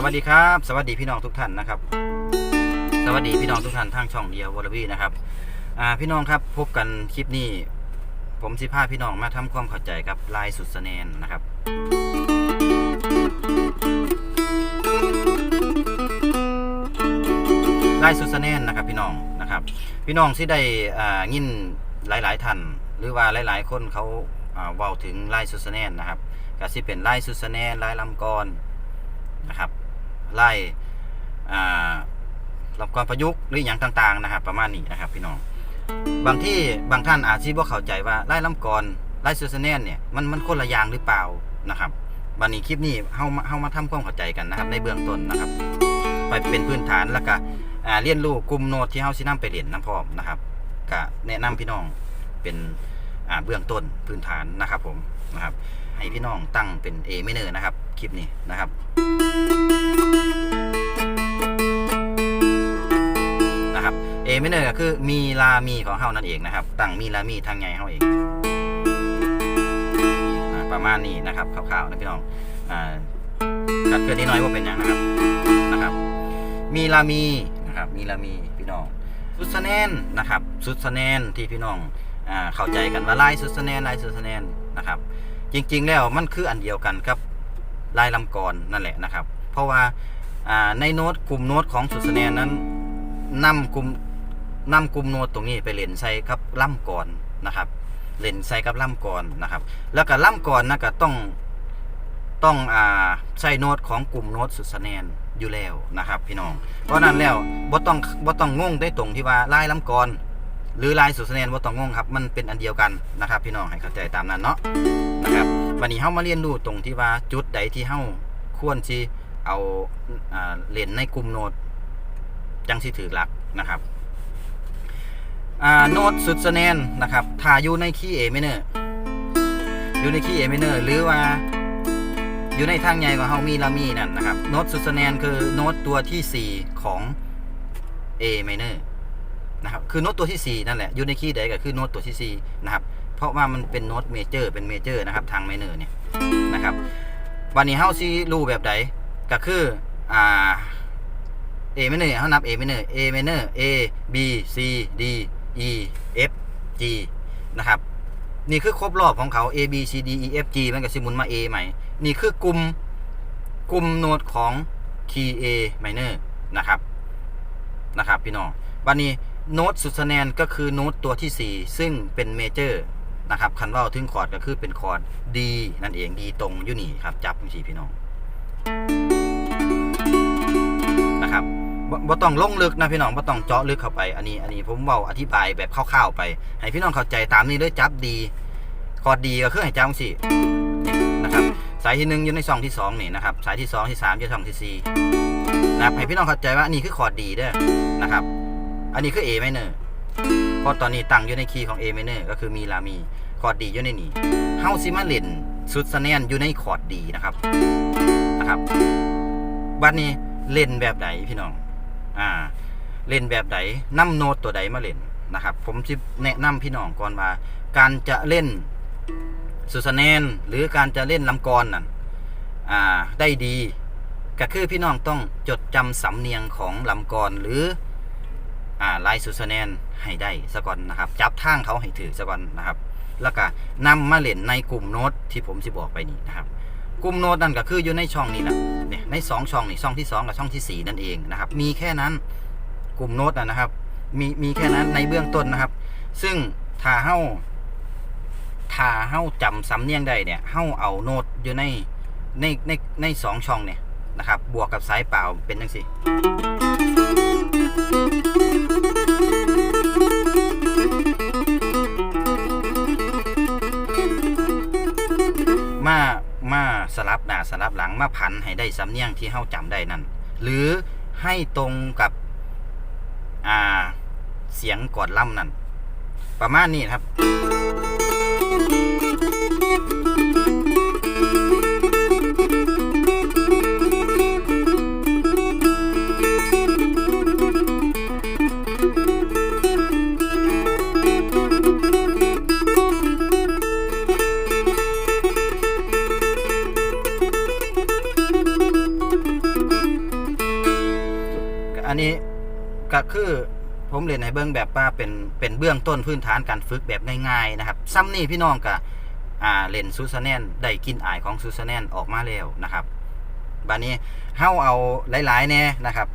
สวัสดีครับ สวัสดีพี่น้องทุกท่านนะครับ สวัสดีพี่น้องทุกท่านทางช่องเดียววอลวีนะครับอ่าพี่น้องครับพบกันคลิปนี้ ผมสิพาพี่น้องมาทำความเข้าใจกับลายสุดสแนนนะครับ ลายสุดสแนนนะครับพี่น้องนะครับ พี่น้องที่ได้อ่ายินหลาย ๆท่านหรือว่าหลาย ๆ คนเขาอ่าเว้าถึงลายสุดสแนนนะครับก็สิเป็นลายสุดสแนนลายลำกรนะครับ ลายอ่าลำกรประยุกต์หรืออย่างต่าง ๆ นะครับ ประมาณนี้นะครับพี่น้อง บางที่บางท่านอาจจะบ่เข้าใจว่าไลายลำกรลายสุดสแนนเนี่ยมันมันคนละอย่างหรือเปล่านะครับวันนี้คลิปนี้เฮามาเฮามาทำความเข้าใจกันนะครับ ในเบื้องต้นนะครับ ไปเป็นพื้นฐานแล้วก็เรียนรู้กลุ่มโน้ตที่เฮาสินํไปเรียนน้ำพร้อมนะครับก็แนะนำพี่น้องเป็นเบื้องต้นพื้นฐานนะครับผมนะครับให้พี่น้องตั้งเป็น A minor นะครับ คลิปนี้นะครับ นะครับ A minor ก็คือมีลามีของเฮานั่นเองนะครับตั้งมีลามีทางใหญ่เฮาเองประมาณนี้นะครับคร่าวๆนะพี่น้องอ่ากัดเกินนิดน้อยว่าเป็นยังนะครับนะครับ มีลามีนะครับมีลามีพี่น้องสุดสแนนนะครับสุดสแนนที่พี่น้องเข้าใจกันว่าลายสุดสแนนลายสุดสแนนนะครับ จริง ๆ แล้วมันคืออันเดียวกันกับลายลำกรนั่นแหละนะครับ เพราะว่าในโน้ตกลุ่มโน้ตของสุดสแนนนั้นนำกลุ่ม นำกลุ่มโน้ตตรงนี้ไปเล่นใส่กับล่ำกรนะครับเล่นใส่กับล่ำกรนะครับ แล้วก็ล่ำกรนะก็ต้องต้องอ่าใช้โน้ตของกลุ่มโน้ตสุดสแนนอยู่แล้วนะครับ พี่น้อง เพราะนั้นแล้วบ่ต้องบ่ต้องงงได้ตรงที่ว่าลายลำกร หรือลายสุดสแนนบ่ต้องงงครับ มันเป็นอันเดียวกันนะครับ พี่น้องให้เข้าใจตามนั้นเนาะนะครับวันนี้เฮามาเรียนรู้ตรงที่ว่าจุดใดที่เฮาควรที่เอาอ่าเล่นในกลุ่มโน้ตจังสิถือหลักนะครับ โน้ตสุดสแนนนะครับถ้าอยู่ในคีย์ A minor อร์อยู่ในคีย์ A minor หรือว่าอยู่ในทางใหญ่ของเฮามีลามีนั่นนะครับโน้ตสุดสแนนคือโน้ตตัวที่ 4 ของ A minor นะครับคือโน้ตตัวที่ 4 นั่นแหละอยู่ในคีย์ใดก็คือโน้ตตัวที่4นะครับเพราะว่ามันเป็นโน้ตเมเจอร์เป็นเมเจอร์นะครับทางไมเนอร์เนี่ยนะครับวันนี้เฮาซีรู้แบบใดก็คืออ่า A minor เฮานับ A minor A minor A B C D E F G นะครับ นี่คือครบรอบของเขา A B C D E F G มันก็สิมุนมา A ใหม่ นี่คือกลุ่มกลุ่มโน้ตของ key A minor นะครับนะครับพี่น้องวันนี้โน้ตสุดแนนก็คือโน้ตตัวที่ 4 ซึ่งเป็นเมเจอร์นะครับคันว่าถึงคอร์ดก็คือเป็นคอร์ด D นั่นเอง D ตรงอยู่นี่ครับ จับจังซี่พี่น้อง บ่ต้องลงลึกนะพี่น้องบ่ต้องเจาะลึกเข้าไป อันนี้ อันนี้ผมเว้าอธิบายแบบคร่าวๆไป ให้พี่น้องเข้าใจตามนี้เลยจับดีคอร์ดดีก็คือให้จับสินี่นะครับ สายที่หนึ่งอยู่ในซองที่สองนี่นะครับ สายที่สองที่สามอยู่ซองที่สี่นะครับให้พี่น้องเข้าใจว่าอันนี้คือคอร์ดดีเด้อนะครับ อันนี้คือ A minor เพราะตอนนี้ตั้งอยู่ในคีย์ของ A minor ก็คือมีลามีคอร์ดดีอยู่ในนี้เฮาซิมาเล่นสุดสแนนอยู่ในคอร์ดดีนะครับนะครับบัดนี้เล่นแบบไหนพี่น้อง อ่า เล่นแบบไหนนำโน้ตตัวใดมาเล่นนะครับ ผมจะแนะนำพี่น้องก่อนว่า การจะเล่นสุสแนนหรือการจะเล่นลำกรนั่นอ่าได้ดี ก็คือพี่น้องต้องจดจำสำเนียงของลำกรหรืออ่าลายสุสแนนให้ได้สะก่อนนะครับ จับทางเขาให้ถือสะก่อนนะครับ แล้วก็นำมาเล่นในกลุ่มโน้ตที่ผมจะบอกไปนี่นะครับ กลุ่มโน้ตนั่นก็คืออยู่ในช่องนี้แหละเนี่ยในสองช่องนี่ช่องที่สองกับช่องที่สี่นั่นเองนะครับ มีแค่นั้นกลุ่มโน้ตนะครับ มีมีแค่นั้นในเบื้องต้นนะครับ ซึ่งถ้าเฮ้าถ้าเฮ้าจำสำเนียงได้เนี่ยเฮ้าเอาโน้ตอยู่ในในในในสองช่องเนี่ยนะครับ บวกกับสายเปล่าเป็นจังสิมา มาสลับหน้าสลับหลังมาผันให้ได้สำเนียงที่เฮ้าจำได้นั่น หรือให้ตรงกับอ่าเสียงกอดล่ำนั่น ประมาณนี้ครับ ก็คือผมเรียนให้เบื้องแบบว่าเป็นเป็นเบื้องต้นพื้นฐานการฝึกแบบง่ายๆนะครับซ้ำนี่พี่น้องก็อ่าเล่นซูซานแนนได้กินอายของซูซานแนนออกมาแล้วนะครับบานนี้เฮาเอาหลายๆแน่นะครับ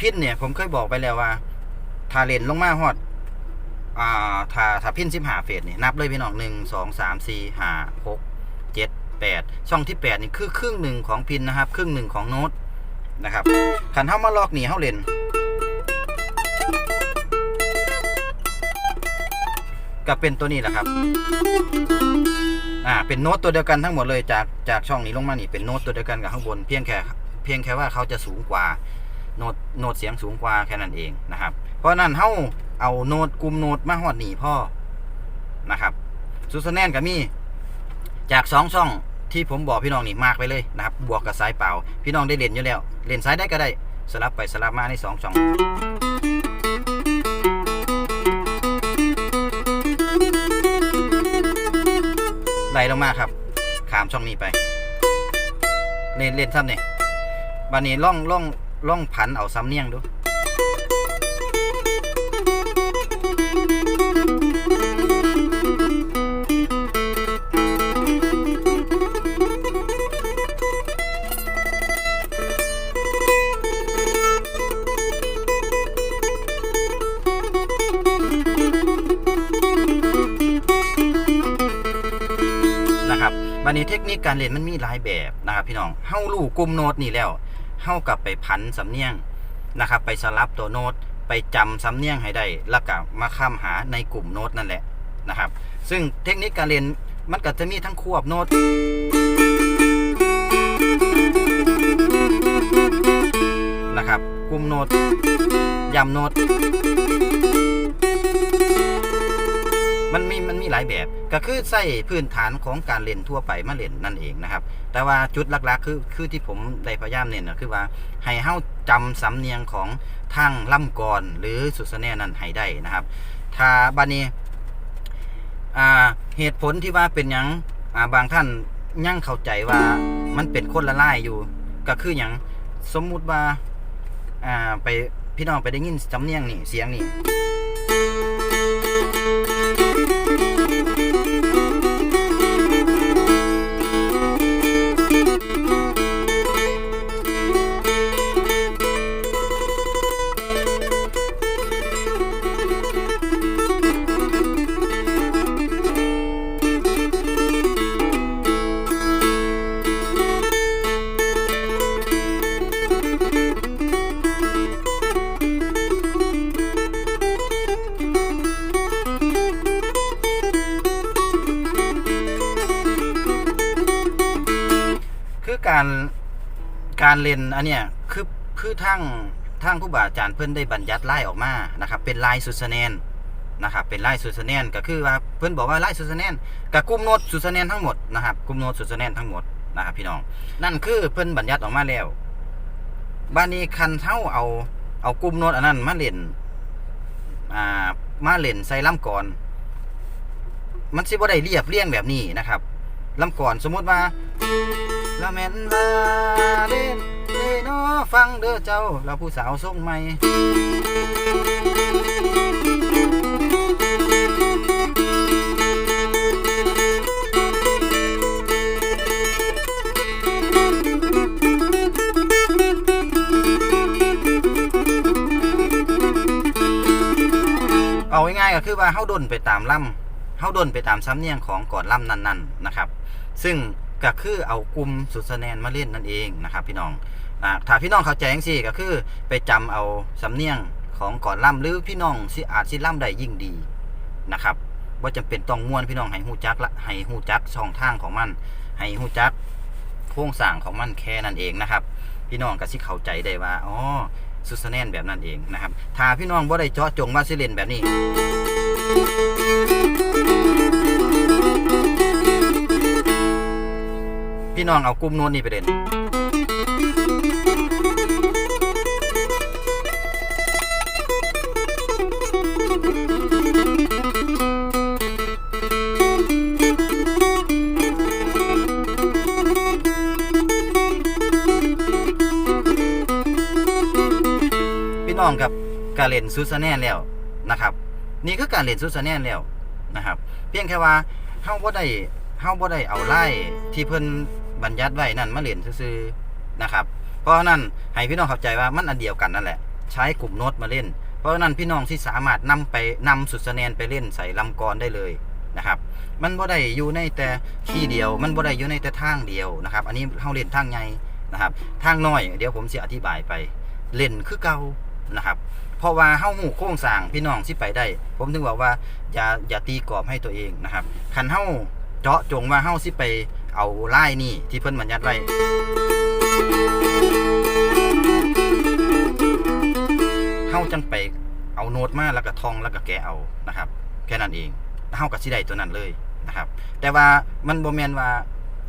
พินเนี่ยผมเคยบอกไปแล้วว่าถ้าเล่นลงมาฮอดอ่าถ้าถ้าพิน15เฟสนี่นับเลยพี่น้อง1 2 3 4 5 6 7 8ช่องที่8นี่คือครึ่งหนึ่งของพินนะครับ ครึ่งหนึ่งของโน้ตนะครับคันเฮามาลอกนี่เฮาเล่น ก็เป็นตัวนี้แหละครับ อ่า เป็นโน้ตตัวเดียวกันทั้งหมดเลยจากจากช่องนี้ลงมานี่เป็นโน้ตตัวเดียวกันกับข้างบนเพียงแค่เพียงแค่ว่าเขาจะสูงกว่าโน้ตโน้ตเสียงสูงกว่าแค่นั้นเองนะครับ เพราะนั้นเฮาเอาโน้ตกลุ่มโน้ตมาฮอดหนีพ่อนะครับซูซแนนก็มีจากสองช่องที่ผมบอกพี่น้องนี่มากไปเลยนะครับ บวกกับสายเป่า พี่น้องได้เล่นอยู่แล้ว เล่นสายได้ก็ได้ สลับไปสลับมาในสองช่อง ล่ลงมาครับ ขามช่องนี้ไป เล่นเล่นซ้ำเนี่ยบันนี้ล่องล่องล่องผันเอาซ้ำเนียงดู การเรียนมันมีหลายแบบนะครับพี่น้องเฮารู้กลุ่มโน้ตนี่แล้วเฮากลับไปพันสำเนียงนะครับ ไปสลับตัวโน้ตไปจำสำเนียงให้ได้แล้วก็มาค้ำหาในกลุ่มโน้ตนั่นแหละนะครับ ซึ่งเทคนิคการเรียนมันก็จะมีทั้งควบโน้ตนะครับกลุ่มโน้ตย้ำโน้ต หลายแบบ ก็คือใส่พื้นฐานของการเล่นทั่วไปมาเล่นนั่นเองนะครับ แต่ว่าจุดหลักๆ คือคือที่ผมได้พยายามเน้นนะคือว่าให้เฮาจำสำเนียงของทางล่ำกรหรือสุสแนนั้นให้ได้นะครับ ถ้าบานี้อ่าเหตุผลที่ว่าเป็นยังอ่าบางท่านยังเข้าใจว่ามันเป็นคนละลายอยู่ ก็คืออย่างสมมุติว่าอ่าไปพี่น้องไปได้ยินสำเนียงนี่เสียงนี่ การการเล่นอันเนี้ยคือคือทั้งทั้งผู้บาอาจารย์เพิ่อนได้บัญญัติไล่ออกมานะครับ เป็นลายสุสแนนนะครับเป็นไลายสุสแนนก็คือว่าเพิ่อนบอกว่าไลายสุสแนนกับกลุ่มโน้ตสุสแนนทั้งหมดนะครับกลุ่มโน้ตสุสแนนทั้งหมดนะครับพี่น้อง นั่นคือเพิ่อนบัญญัติออกมาแล้วบ้านนี้คันเท่าเอาเอากลุ่มโน้ตอันนั้นมาเล่นอ่ามาเล่นใส่ลำก่อนมันสิบ่ได้เรียบเรียงแบบนี้นะครับลำก่อนสมมติว่า ละแม่นลาเล่นเล่นอฟังเด้อเจ้าเราผู้สาวทรงใหม่เอาง่ายๆก็คือว่าเฮาดนไปตามล่ำเฮาดนไปตามสำเนียงของก่อนล่ำนั้นๆนะครับ ซึ่ง ก็คือเอากลุ่มสุดสแนนมาเล่นนั่นเองนะครับพี่น้องอ่าถ้าพี่น้องเข้าใจจังซี่ก็คือไปจำเอาสำเนียงของก่อนล่ำหรือพี่น้องสิอาจสิล่ำได้ยิ่งดีนะครับว่าจำเป็นต้องม่วนพี่น้องให้ฮู้จักละให้ฮู้จักช่องทางของมัน ให้ฮู้จักโครงสร้างของมันแค่นั้นเองนะครับ พี่น้องก็สิเข้าใจได้ว่าอ๋อสุดสแนนแบบนั้นเองนะครับถ้าพี่น้องบ่ได้เจาะจงว่าสิเล่นแบบนี้ พี่น้องเอากลุ่มโน้นนี่ไปเล่นพี่นองกับการเล่นซูซาแนนแล้วนะครับ นี่คือการเล่นซูซาแนนแล้วนะครับ เพียงแค่ว่าเฮาบ่ได้เฮาบ่ได้เอาไล่ที่เพิ่น บัญญัติไว้นั่นมาเล่นซื่อๆนะครับ เพราะนั้นให้พี่น้องเข้าใจว่ามันอันเดียวกันนั่นแหละ ใช้กลุ่มโน้ตมาเล่น เพราะนั้นพี่น้องที่สามารถนำไปนำสุดสแนนไปเล่นใส่ลำกรได้เลยนะครับ มันบ่ได้อยู่ในแต่ที่เดียว มันบ่ได้อยู่ในแต่ทางเดียวนะครับ อันนี้เฮาเล่นทางใหญ่นะครับ ทางน้อย เดี๋ยวผมสิอธิบายไปเล่นคือเก่านะครับเพราะว่าเฮาหูโครงสางพี่น้องสิไปได้ ผมถึงบอกว่าอย่าอย่าตีกรอบให้ตัวเองนะครับคันเฮาเจาะจงว่าเฮาสิไป เอาลายนี่ที่เพิ่นบัญญัติไว้เฮาจังไปเอาโน้ตมาแล้วก็ท่องแล้วก็แกะเอานะครับ แค่นั้นเองเฮาก็สิได้ตัวนั้นเลยนะครับ แต่ว่ามันบ่แม่นว่า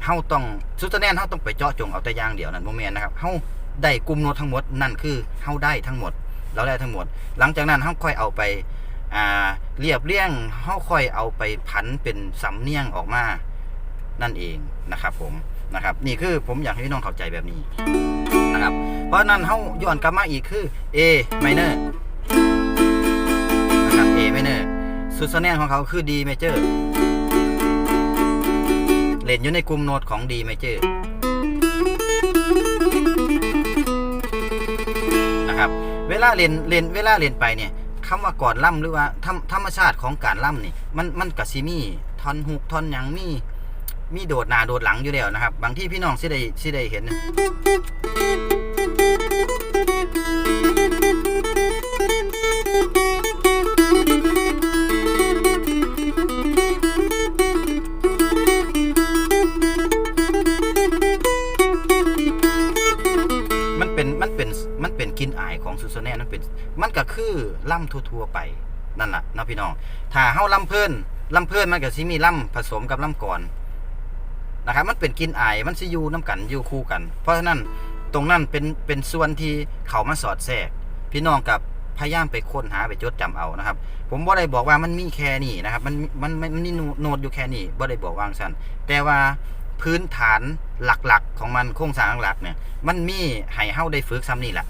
เฮาต้องสุดแน่นเฮาต้องไปเจาะจงเอาแต่อย่างเดียวนั่นบ่แม่นนะครับเฮาได้กลุ่มโน้ตทั้งหมดนั่นคือเฮาได้ทั้งหมดเราได้ทั้งหมด หลังจากนั้นเฮาค่อยเอาไปอ่าเรียบเรียงเฮาค่อยเอาไปผันเป็นสำเนียงออกมา นั่นเองนะครับผมนะครับนี่คือผมอยากให้พี่น้องเข้าใจแบบนี้นะครับเพราะนั้นเฮาย้อนกลับมาอีกคือ A minor นะครับ A minor สุดสแนนของเขาคือ D major เล่นอยู่ในกลุ่มโน้ตของ D major นะครับเวลาเล่นเล่นเวลาเล่นไปเนี่ยคำว่าก่อนล่ำหรือว่าธรรมชาติของการล่ำนี่มันมันกะซิมีท่อนฮุกท่อนยังมี มีโดดหน้าโดดหลังอยู่แล้วนะครับ บางที่พี่น้องสิได้สิได้เห็น มันเป็นมันเป็นมันเป็นกลินอายของซูซาแนนมันเป็นมันก็คือล่ำทั่วๆไปนั่นแหละนะพี่น้อง ถ้าเฮาล่ำเพิ่อนล่ำเพิ่อนมันก็สิมีล่ำผสมกับล่ำก่อน นะครับมันเป็นกลินอายมันสิอยู่น้กันอยู่คู่กัน เพราะฉะนั้นตรงนั้นเป็นเป็นส่วนที่เขามาสอดแทรก พี่น้องกับพยายามไปค้นหาไปจดจำเอานะครับ ผมบ่ได้บอกว่ามันมีแค่นี้นะครับ มันมันมันนี่โน้ตอยู่แค่นี้บ่ได้บอกว่างซั่นแต่ว่าพื้นฐานหลักๆ ของมันโครงสร้างหลักเนี่ย มันมีให้เฮาได้ฝึกซ้ำนี่แหละ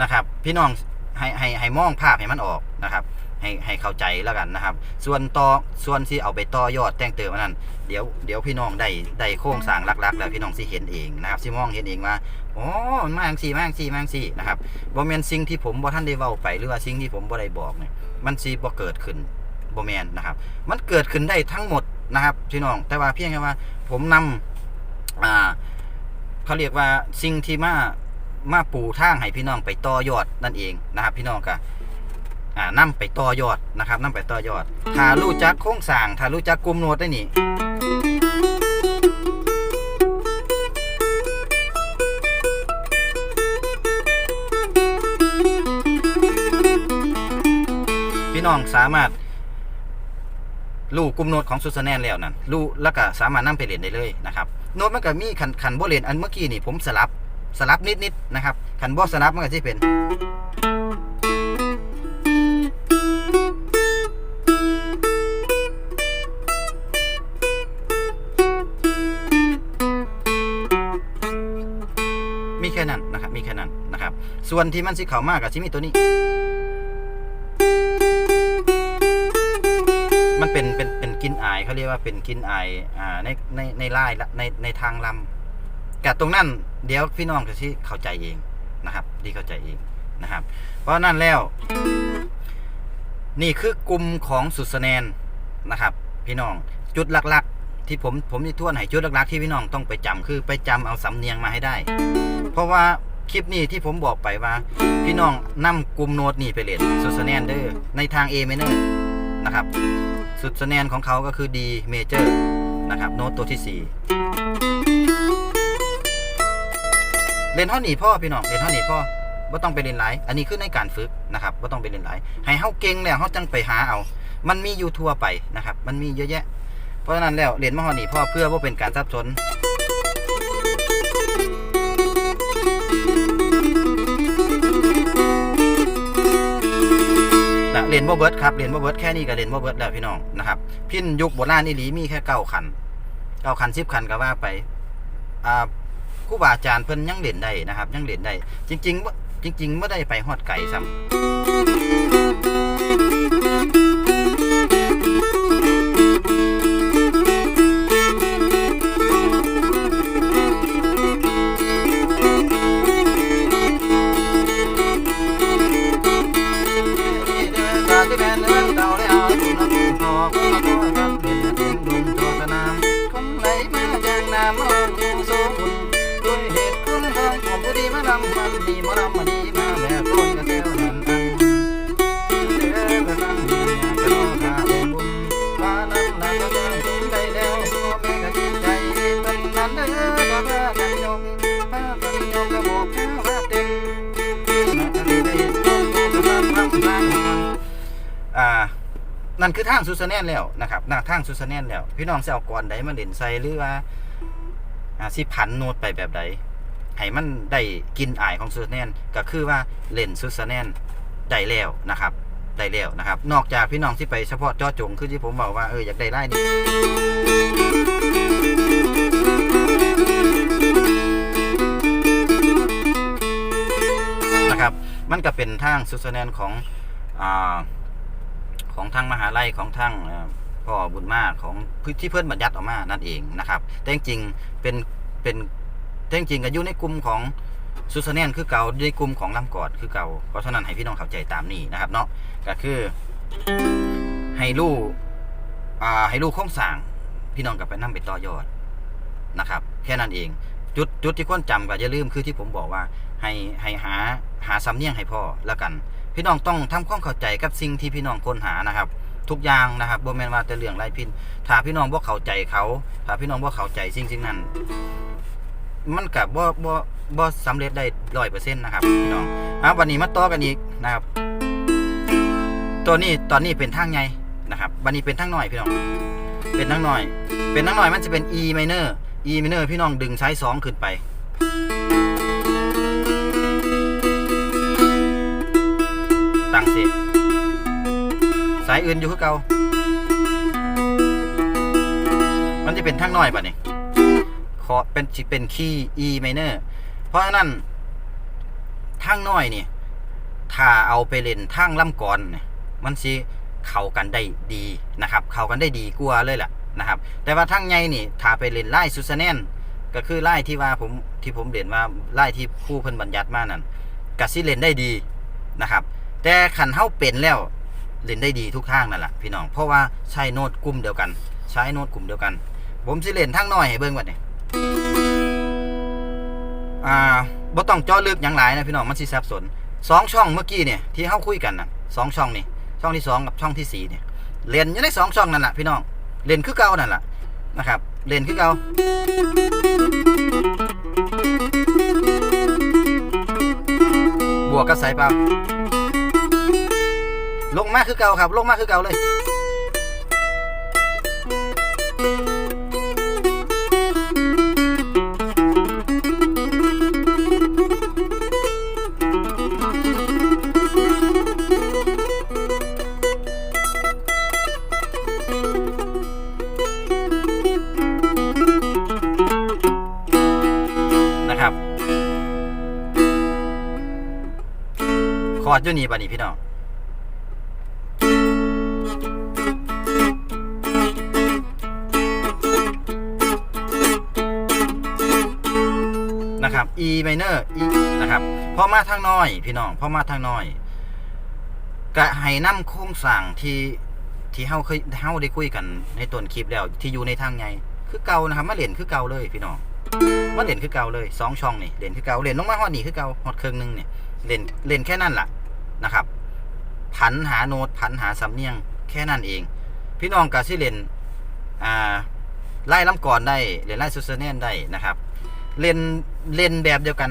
นะครับ พี่น้องให้ให้ให้มองภาพให้มันออกนะครับ ให้ให้เข้าใจแล้วกันนะครับ ส่วนต่อส่วนที่เอาไปต่อยอดแต่งเติมอันนั้นเดี๋ยวเดี๋ยวพี่น้องได้ได้โครงสร้างหลักๆ แล้วพี่น้องสิเห็นเองนะครับสิมองเห็นเองว่าอ๋อมันมาจังซี่มาจังซี่มาจังซี่นะครับบ่แมนสิ่งที่ผมบ่ทันได้เว้าไปหรือว่าสิ่งที่ผมบ่ได้บอกเนี่ยมันสิบ่เกิดขึ้นบ่แมนนะครับ มันเกิดขึ้นได้ทั้งหมดนะครับพี่น้องแต่ว่าเพียงแค่ว่า ผมนำอ่าเขาเรียกว่าสิ่งที่มา มาปูทางให้พี่น้องไปต่อยอดนั่นเองนะครับ พี่น้องก็อ่านำไปต่อยอดนะครับนำไปต่อยอดถ้ารู้จักโครงสร้างถ้ารู้จักกลุ่มโน้ตได้นี่พี่น้องสามารถรู้กลุ่มโน้ตของซูซาแนนแล้วนั่นรู้แล้วก็สามารถนำไปเรียนได้เลยนะครับโน้ตมันก็มีขันขันบเรียนอันเมื่อกี้นี่ผมสลับ สลับนิดนิดๆนะครับขันบ่สลับมันก็จะเป็นมีแค่นั้นนะครับมีแค่นั้นนะครับ ส่วนที่มันสิเข้ามากกับที่มีตัวนี้ มันเป็นเป็นเป็นกินอายเขาเรียกว่าเป็นกินอายอ่าในในในไล่ในในทางลำ กับตรงนั้นเดี๋ยวพี่น้องจะที่เข้าใจเองนะครับดีเข้าใจเองนะครับ เพราะนั่นแล้ว นี่คือกลุ่มของสุดสแนนนะครับ พี่น้องจุดหลักๆ ที่ผมผมที่ทวนให้จุดหลักๆที่พี่น้องต้องไปจำคือไปจำเอาสำเนียงมาให้ได้ เพราะว่าคลิปนี้ที่ผมบอกไปว่า พี่น้องนำกลุ่มโน้ตนี่ไปเล่นสุดสแนนเดอร์ในทาง A minor นะครับสุดสแนนของเขาก็คือ D major นะครับโน้ตตัวที่ 4 เล่นเท่านี้พ่อพี่น้องเล่นเท่านี้พ่อว่าต้องไปเล่นหลายอันนี้คือในการฝึกนะครับว่าต้องไปเล่นหลายให้เฮาเก่งแล้วเฮาจังไปหาเอา มันมีอยู่ทั่วไปนะครับ มันมีเยอะแยะ เพราะฉะนั้นแล้วเรียนมาฮอนี่พ่อเพื่อว่าเป็นการซับซ้อนและเลเล่นบ่เบิร์ดครับเล่นบ่เบิร์ดแค่นี้ก็เล่นบ่เบิร์ดแล้วพี่น้องนะครับพินยุคโบราณอีหลีมีแค่เก้าคันเก้าคันสิบคันก็ว่าไปอ่า ครูบาอาจารย์เพิ่นยังเล่นได้นะครับยังเล่นได้จริงๆบ่จริงๆไม่ได้ไปฮอดไก่ซ้ำ นั่นคือทางซูซาแนนแล้วนะครับหน้าทางซูซาแนนแล้ว พี่น้องสิเอาก่อนใดมาเล่นใส่หรือว่าสิผันโน้ตไปแบบใดให้มันได้กินอายของซูซาแนนก็คือว่าเล่นซูซาแนนได้แล้วนะครับได้แล้วนะครับ นอกจากพี่น้องที่ไปเฉพาะจาะจงคือที่ผมบอกว่าเอออยากได้ไล่นี่นะครับ มันก็เป็นทางซูซาแนนของอ่า ของทางมหาลัยของทางพ่อบุญมากของที่เพื่อนบัญญัติออกมานั่นเองนะครับ แต่จริงๆเป็นเป็นแต่จริงก็อยู่ในกลุ่มของซูซาเนนคือเก่าในกลุ่มของลำกอดคือเก่าเพราะฉะนั้นให้พี่น้องเข้าใจตามนี้นะครับเนาะก็คือให้รู้อ่าให้รู้โครงสางพี่น้องกับไปนั่งไปต่อยอดนะครับ แค่นั้นเองจุดจุดที่ควรจำก็อย่าลืมคือที่ผมบอกว่า ให้ให้หาหาสำเนียงให้พ่อแล้วกัน พี่น้องต้องทำความเข้าใจกับสิ่งที่พี่น้องค้นหานะครับ ทุกอย่างนะครับบ่แม่นว่าแต่เรื่องไรพินถ้าพี่น้องบ่เข้าใจเขาถ้าพี่น้องบ่เข้าใจสิ่งสิ่งนั้น มันกับบ่บ่บ่สำเร็จได้ร้อยเปอร์เซ็นต์นะครับพี่น้องอะวันนี้มาต่อกันอีกนะครับ ตัวนี้ตอนนี้เป็นทางใหญ่นะครับวันนี้เป็นทางหน้อยพี่น้อง เป็นทางหน้อย เป็นทางหน้อยมันจะเป็น E minor E minor พี่น้องดึงไซส์สองขึ้นไปายอื่นอยู่คือเก่ามันจะเป็นทางน้อยป่ะนี่ขอเป็นสิเป็นคีย์ E minor เพราะฉะนั้นทางน้อยนี่ถ้าเอาไปเล่นทางล่ำก่อนเนี่ยมันสิเข้ากันได้ดีนะครับ เข้ากันได้ดีกว่าเลยแหละนะครับ แต่ว่าทางใหญ่นี่ถ้าไปเล่นไล่ซูซาแนนก็คือไล่ที่ว่าผมที่ผมเรียนว่าไล่ที่ผู้เพิ่นบัญญัติมานั่นก็สิเล่นได้ดีนะครับ แต่ขันเฮาเป็นแล้ว เล่นได้ดีทุกทางนั่นแหละพี่น้อง เพราะว่าใช้โน้ตกลุ่มเดียวกัน ใช้โน้ตกลุ่มเดียวกัน ผมสิเล่นทางน้อยให้เบิ่งว่านี่อ่าบ่ต้องจาะลึกหยังหลายนะพี่น้องมันสิสับสนสองช่องเมื่อกี้เนี่ยที่เฮาคุยกันน่ะสองช่องนี่ช่องที่สองกับช่องที่สี่เนี่ยเล่นอยู่ในสองช่องนั่นแหละพี่น้องเล่นคือเก่านั่นแหละนะครับเล่นคือเก่าบวกกับสายเปล่า ลงมากคือเก่าครับ ลงมากคือเก่าเลย นะครับคอร์ดอยู่นี่ป่ะนี่พี่น้อง E minor E นะครับพอมาทางน้อย พี่น้องพอมาทางน้อยก็ให้นำโครงสร้างที่ที่เฮาเคยเฮาได้คุยกันในต้นคลิปแล้ว ที่อยู่ในทางใหญ่คือเก่านะครับมาเล่นคือเก่าเลยพี่น้องมาเล่นคือเก่าเลยสองช่องนี่เล่นคือเก่าเล่นลงมาฮอดนี่คือเก่าฮอดเครื่องหนึงเนี่ยเล่นเล่นแค่นั้นล่ะนะครับ ผันหาโน้ตผันหาสำเนียงแค่นั้นเอง พี่น้องก็สิเล่นอ่าไล่ลำก่อนได้เล่นไล่ซูเซเนนได้นะครับ เล่นเล่นแบบเดียวกันน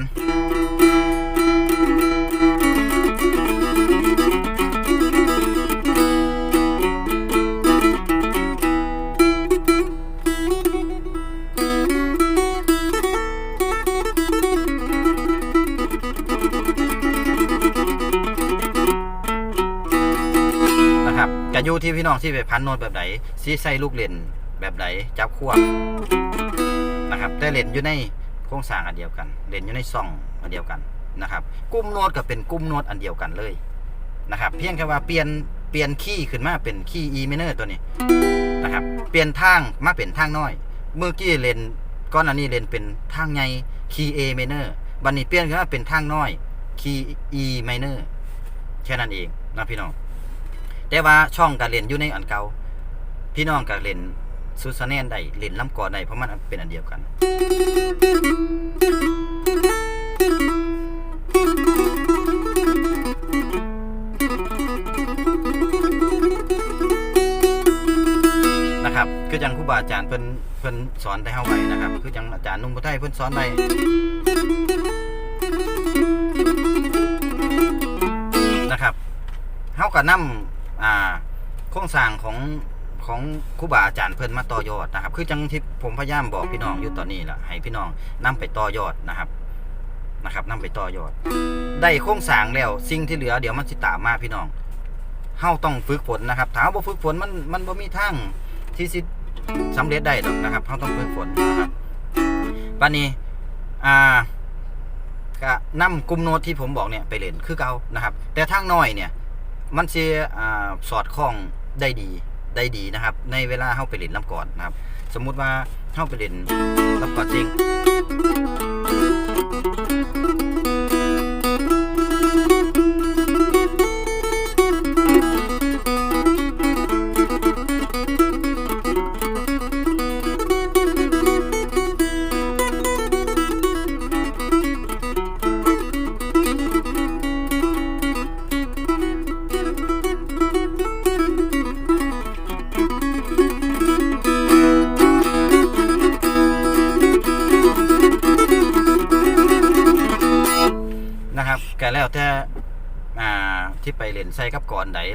ก็อยู่ที่พี่น้องที่ไปพันโน้ตแบบไหนซีใส่ลูกเล่นแบบไหนจับควนะครับแต่เล่นอยู่ใน โครงสร้างอันเดียวกันเล่นอยู่ในซองอันเดียวกันนะครับกลุ่มโน้ตก็เป็นกลุ่มโน้ตอันเดียวกันเลยนะครับ เพียงแค่ว่าเปลี่ยนเปลี่ยนคีย์ขึ้นมาเป็นคีย์ E minor ตัวนี้นะครับ เปลี่ยนทางมาเป็นทางน้อย เมื่อกี้เล่นก้อนอันนี้เล่นเป็นทางใหญ่คีย์ A minor บัดนี้เปลี่ยนขึ้นมาเป็นทางน้อยคีย์ E minor แค่นั้นเองนะพี่น้อง แต่ว่าช่องการเล่นอยู่ในอันเก่าพี่น้องการเล่น ซูซาแนนได้เล่นลำกอได้เพราะมันเป็นอันเดียวกัน นะครับ คือจังครูบาอาจารย์เพิ่นเพิ่นสอนได้เฮาไว้นะครับ คือจังอาจารย์นุ่มพุทไทยเพิ่นสอนไว้นะครับเฮาก็นำอ่าโครงสร้างของ ของครูบาอาจารย์เพิ่นมาต่อยอดนะครับ คือจังที่ผมพยายามบอกพี่น้องอยู่ตอนนี้แหละให้พี่น้องนำไปต่อยอดนะครับนะครับนำไปต่อยอด ได้โครงสร้างแล้วสิ่งที่เหลือเดี๋ยวมันสิตามมาพี่น้องเฮาต้องฝึกฝนนะครับถ้าบ่ฝึกฝนมันมันบ่มีทางที่สิสำเร็จได้หรอกนะครับเขาต้องฝึกฝนนะครับปันนี้อ่าก็นำกลุ่มโน้ตที่ผมบอกเนี่ยไปเล่นคือเก่านะครับ แต่ทางน้อยเนี่ยมันจะอ่าสอดคล้องได้ดี ได้ดีนะครับ ในเวลาเข้าไปเล่นลำก่อนนะครับ สมมุติว่าเข้าไปเล่นลำก่อนจริง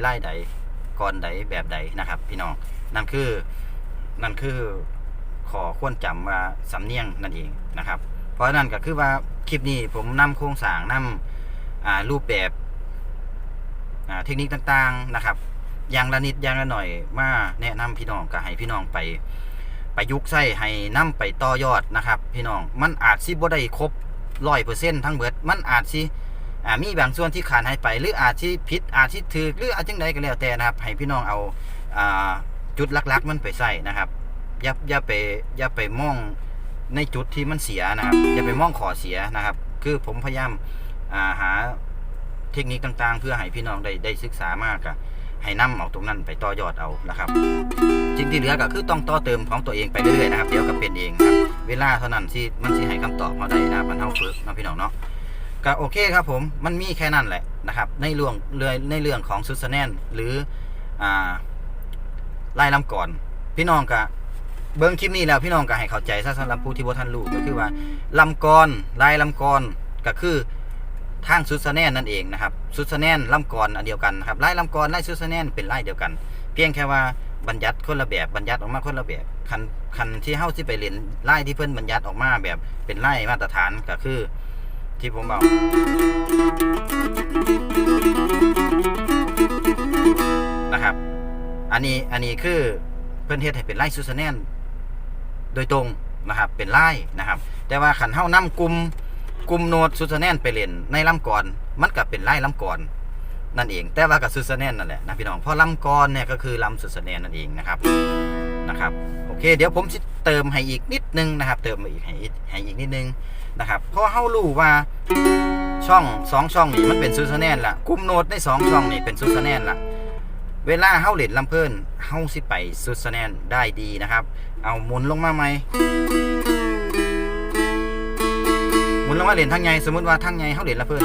ไล่ใดก่อนใดแบบใดนะครับ พี่น้องนั่นคือนั่นคือขอควรจำว่าสำเนียงนั่นเองนะครับ เพราะนั้นก็คือว่าคลิปนี้ผมนำโครงสร้างนำอ่ารูปแบบเทคนิคต่างๆนะครับอย่างละนิดอย่างละหน่อยมาแนะนำพี่น้องก็ให้พี่น้องไปประยุกต์ใส่ให้นํไปต่อยอดนะครับ พี่น้องมันอาจสิบ่ได้ครบร้อยเปอร์เซ็นต์ทั้งเบิด มันอาจสิ อ่ามีบางส่วนที่ขาดหายไป หรืออาจสิผิดอาจสิถูกหรืออาจจังใดก็แล้วแต่นะครับ ให้พี่น้องเอาอ่าจุดลักๆมันไปใส่นะครับอย่าอย่าไปอย่าไปมองในจุดที่มันเสียนะครับ อย่าไปมองขอเสียนะครับ คือผมพยายามอ่าหาเทคนิคต่างๆ เพื่อให้พี่น้องได้ได้ศึกษามากอะให้นำเอาตรงนั้นไปต่อยอดเอานะครับสิ่งที่เหลือก็คือต้องต่อเติมของตัวเองไปเรื่อยๆนะครับ เดี๋ยวก็เป็นเองครับ เวลาเท่านั้นที่มันสิให้คำตอบเขาได้นะครับมันเท่าฝึกนะพี่น้องเนาะ ก็โอเคครับผมมันมีแค่นั้นแหละนะครับ ในเรื่องเรื่องในเรื่องของซูซแนนหรืออ่าไล่ลำก่อน พี่น้องก็เบิ้งคลิปนี้แล้วพี่น้องก็ให้เข้าใจซะสำหรับผู้ที่บ่ทันรู้ก็คือว่าลำกรไล่ลำกรก็คือทางซูซแนนนั่นเองนะครับซูซแนนลำกรอันเดียวกันนะครับไล่ลำกรไล่ซูซแนนเป็นไล่เดียวกัน เพียงแค่ว่าบัญญัติคนละแบบบัญญัติออกมาคนละแบบคันคันที่เฮาที่ไปเรียนไล่ที่เพิ่นบัญญัติออกมาแบบเป็นไล่มาตรฐานก็คือ ที่ผมบอกนะครับ อันนี้อันนี้คือเพิ่นเฮ็ดให้เป็นไล่ซูซแนนโดยตรงนะครับเป็นไล่นะครับ แต่ว่าขันเฮานำกลุ่มกลุ่มโนดซูซแนนไปเล่นในลำก่อนมันก็เป็นไล่ลำก่อนนั่นเอง แต่ว่ากับซูซแนนนั่นแหละนะพี่น้องเพราะลำกรเนี่ยก็คือลำซูซแนนนั่นเองนะครับนะครับโอเค เดี๋ยวผมจะ เติมให้อีกนิดนึงนะครับ เติมมาอีกให้อีกให้อีกนิดนึงนะครับเพราะเฮารู้ว่าช่องสองช่องนี่มันเป็นซูซแนนละกลุ่มโนดในสองช่องนี่เป็นซูซแนนละเวลาเฮาเล่นลำเพลินเฮาสิไปซูซแนนได้ดีนะครับ เอาหมุนลงมาไหมหมุนลงมาเล่นทางไงสมมติว่าทางไงเฮาเล่นลำเพลิน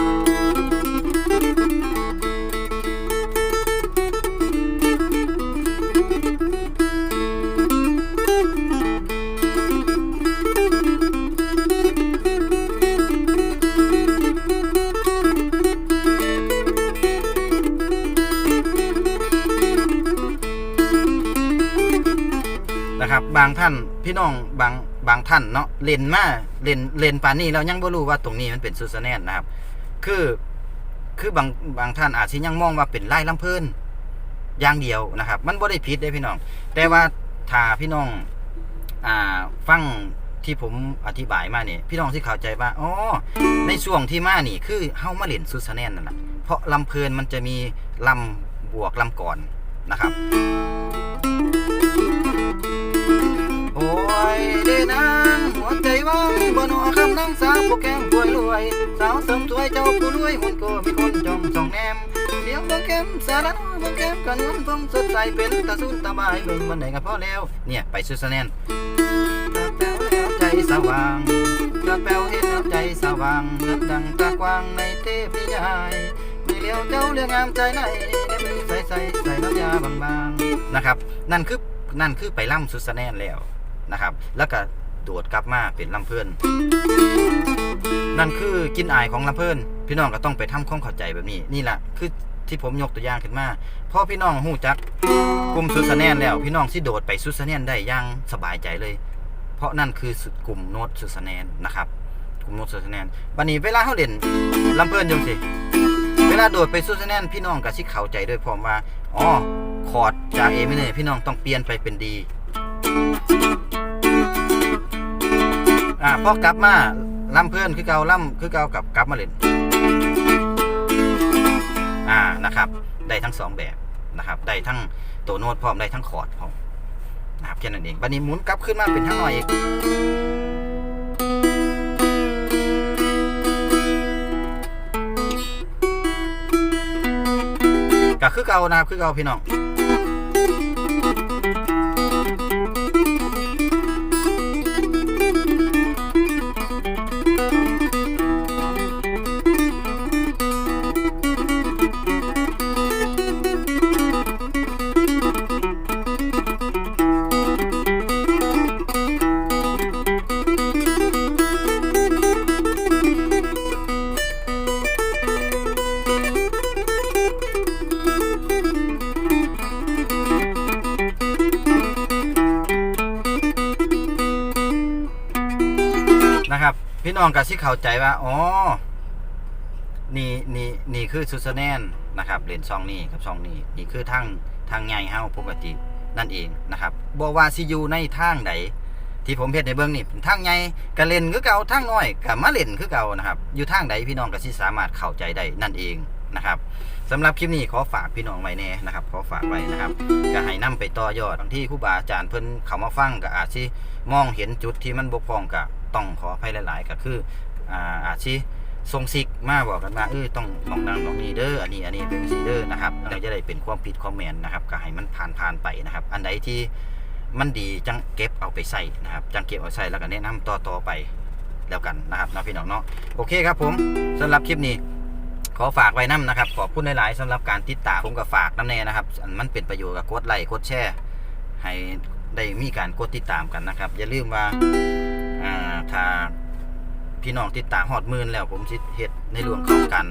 างท่านพี่น้องบางบางท่านเนาะเล่นมาเล่นเล่นปานนี้เรายังบ่รู้ว่าตรงนี้มันเป็นซูซแนนนะครับ คือคือบางบางท่านอาจสิยังมองว่าเป็นไล่ลำเพลินอย่างเดียวนะครับ มันบ่ได้ผิดได้พี่น้อง แต่ว่าถ้าพี่น้องอ่าฟังที่ผมอธิบายมาเนี่ยพี่น้องที่เข้าใจว่าอ๋อในช่วงที่มานี่คือเฮามาเล่นสุดสะแนนนั่นแหละเพราะลำเพลินมันจะมีลำบวกลำก่อนนะครับ เด้นางหัวใจว่างบ่นอคำนางสาวผู้แก้มป่วยรวย สาวเสริมสวยเจ้าผู้รวยหุ่นก็มีคนจองส่องแนมเดี๋ยวบ่แก้มสาระบ่แก้มกันวันพงสดใสเป็นตาสุนตาบายเบิ่งวันไหนก็พอแล้ว เนี่ยไปสุดสะแนนกระแป๋วแล้วใจสว่างกระแปวเห็นแล้วใจสว่างเลือดดังตากว้างในเทพนิยายมีเลี้ยวเจ้าเรื่องงามใจไหนได้มือใสใสใส่น้ำยาบางๆนะครับ นั่นคือนั่นคือไปล่ำสุดสแนนแล้ว นะครับ แล้วก็โดดกลับมาเป็นลำเพื่อนนั่นคือกินอายของลำเพิ่นพี่น้องก็ต้องไปทำความเข้าใจแบบนี้นี่แหละคือที่ผมยกตัวอย่างขึ้นมาพอพี่น้องหู้จักกลุ่มสุสแนนแล้ว พี่น้องสิโดดไปสุสแนนได้อย่างสบายใจเลย เพราะนั่นคือสุดกลุ่มโน้ตสุสแนนนะครับกลุ่มโน้ตสุสแนนบัดนี้เวลาเขาเล่นลำเพิ่นจังสิเวลาโดดไปสุสแนนพี่น้องก็สิเข้าใจด้วยพร้อมว่าอ๋อคอร์ดจากเอไม่เน่พี่น้องต้องเปลี่ยนไปเป็นดี อ่าพอกลับมาล่ำเพื่อนคือเกาล่ำคือเกากับกลับมาเล่นอ่านะครับ ได้ทั้งสองแบบนะครับ ได้ทั้งตัวโน้ตพร้อมได้ทั้งคอร์ดพร้อมนะครับแค่นั้นเองบันนี้หมุนกลับขึ้นมาเป็นทั้งหน่อยอีกก็คือเก่านะครับคือเก่าพี่น้อง พี่น้องก็สิเข้าใจว่าอ๋อนี่นี่นี่คือซูซแนนนะครับเลนซองนี่กับซองนี่นี่คือทางทางใหญ่เฮาปกตินั่นเองนะครับบ่ว่าสิอยู่ในทางใดที่ผมเฮ็ดในเบื้องนี่ทางใหญ่ก็เล่นคือเก่าทางน้อยก็มาเล่นคือเก่านะครับ อยู่ทางใดพี่น้องก็สิสามารถเข้าใจได้นั่นเองนะครับสำหรับคลิปนี้ขอฝากพี่น้องไว้แน่นะครับขอฝากไว้นะครับก็ให้นํไปต่อยอดบางที่ครูบาอาจารย์เพิ่นเขามาฟังก็อาจสิมองเห็นจุดที่มันบกพร่องก็ ต้องขออภัยหลาย ๆ ก็คืออ่าอาจสิส่งซิกมาบอกกันว่าเออต้องมองดังมองนี้เด้ออันนี้อันนี้เป็นสีเด้อนะครับเราจะได้เป็นความผิดความแมนนะครับก็ให้มันผ่านผ่านไปนะครับ อันใดที่มันดีจังเก็บเอาไปใส่นะครับจังเก็บเอาใส่แล้วก็แนะนำต่อต่อไปแล้วกันนะครับนะพี่น้องเนาะโอเคครับผมสำหรับคลิปนี้ขอฝากไว้น้ำนะครับ ขอบคุณหลาย ๆสำหรับการติดตามผมก็ฝากน้ำแน่นะครับมันเป็นประโยชน์กับกดไลค์กดแชร์ให้ได้มีการกดติดตามกันนะครับ อย่าลืมว่า ถ้าพี่น้องติดตามหอดมื่นแล้ว ผมสิเฮ็ดในเรื่องของกัน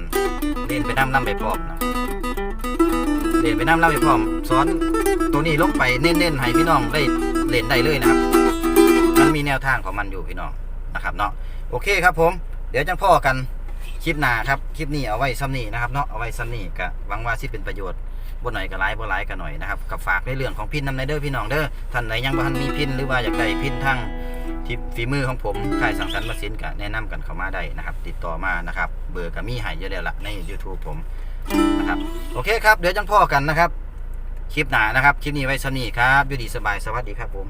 เล่นไปน้ำล่ำไปพร้อมนะเล่นไปน้ำล่ำไปพร้อมสอนตัวนี้ลงไปเน้นๆให้พี่น้องได้เล่นได้เลยนะครับ มันมีแนวทางของมันอยู่พี่น้องนะครับเนาะโอเคครับผม เดี๋ยวจังพ่อกันคลิปหน้าครับ คลิปนี้เอาไว้ซ้ำนี่นะครับเนาะเอาไว้ซ้ำนี่ก็หวังว่าสิเป็นประโยชน์ บ่หน่อยก็ไลฟ์บ่ไลฟ์ก็หน่อยนะครับกับฝากในเรื่องของพินนำในเด้อพี่น้องเด้อท่านไหนยังบ่ทันมีพินหรือว่าอยากได้พินทั้งที่ฝีมือของผมค่ายสังสรรค์มาสินก็แนะนำกันเข้ามาได้นะครับ ติดต่อมานะครับ เบอร์ก็มีให้เยอะแล้วละใน YouTube ผมนะครับโอเคครับ เดี๋ยวจังพ่อกันนะครับ คลิปหนานะครับ คลิปนี้ไว้ซ้ำนี่ครับอยู่ดีสบายสวัสดีครับผม